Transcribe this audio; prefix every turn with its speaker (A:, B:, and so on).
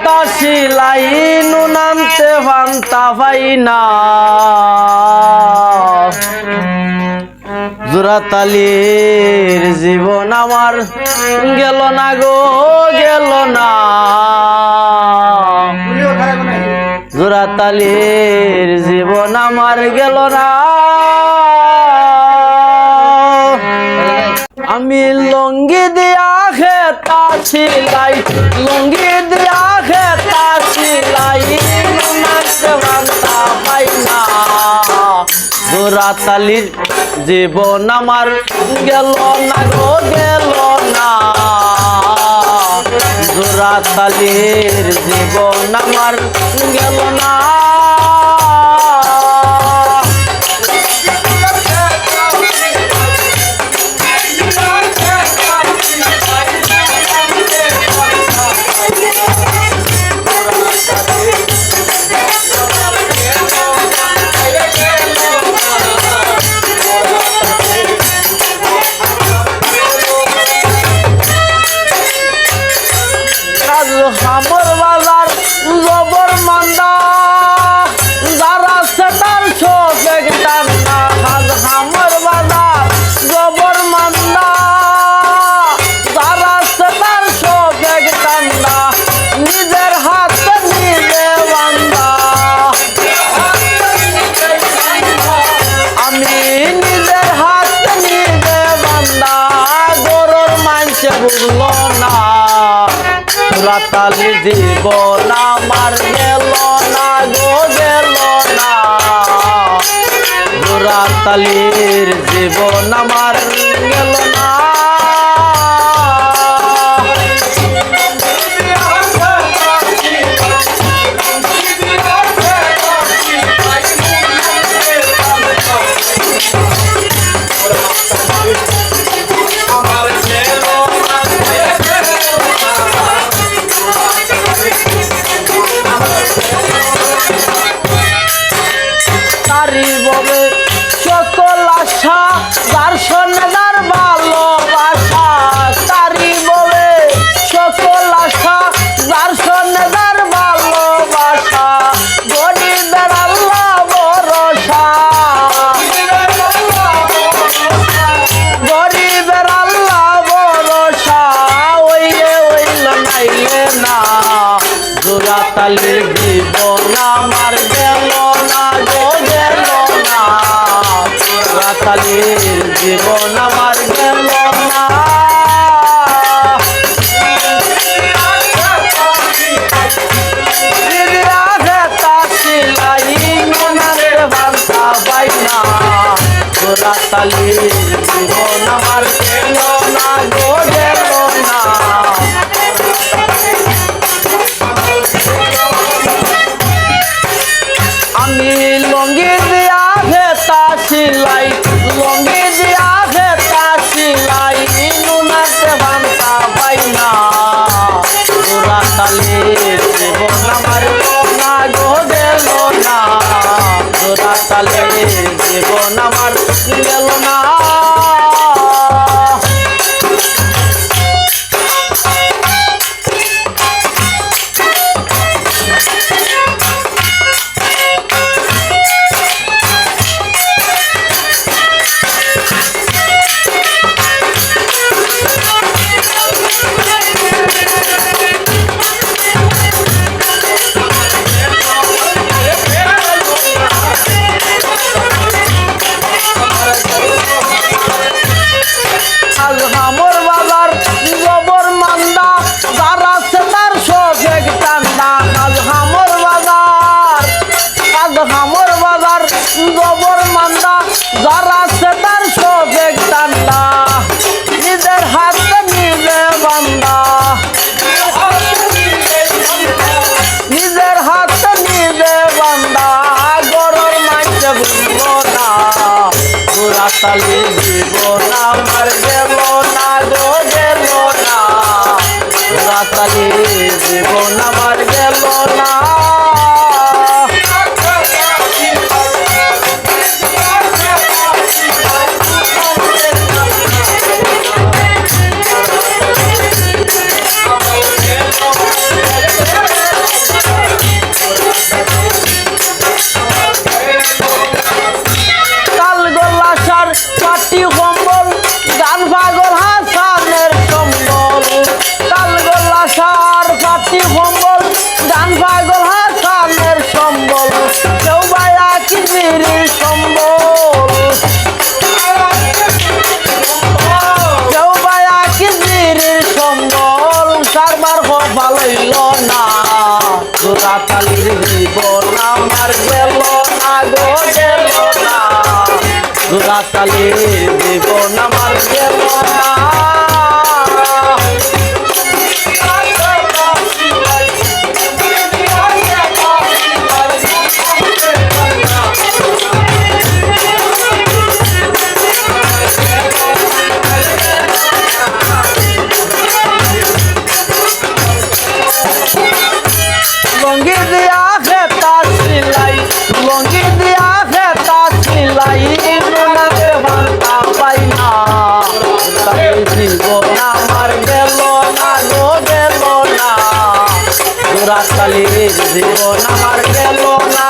A: খেতা সিলাই নুনান্তে ফান্তা পাই না। জোড়াতালির জীবন আমার গেল না গো, গেল না। জোড়াতালির জীবন আমার গেল না। আমি লঙ্গি দিয়া খেতা ছিলাই, লঙ্গি দিয়া খেতা ছিলাই বান্তা পাই না। জীবন আমার গেল না গো, গেল না। জোড়াতালির জীবন আমার গেল না। জীবন আমার গেল না গো গেল না। তালির জীবন আমার গেল না। জীবন আমার গেল না গো গেল না। জীবন আমার গেল জীবন আমার জবর মান্দা, যারা আছে তার শোকে টান্ডা নিজের হাতে নিজে বান্দা। নিজের হাতে নিজে বান্দা। গরর মাইছে বুঝব না। পুরাতালি জীবন আমার গেল না, গো গেল না। পুরাতালি জীবন আমার গেল না। কম্বল সারবার হইল না। রাতালির জীবন আমার গেল না গেল না। রাতালির দিব আমার জীবন আমার গেল না।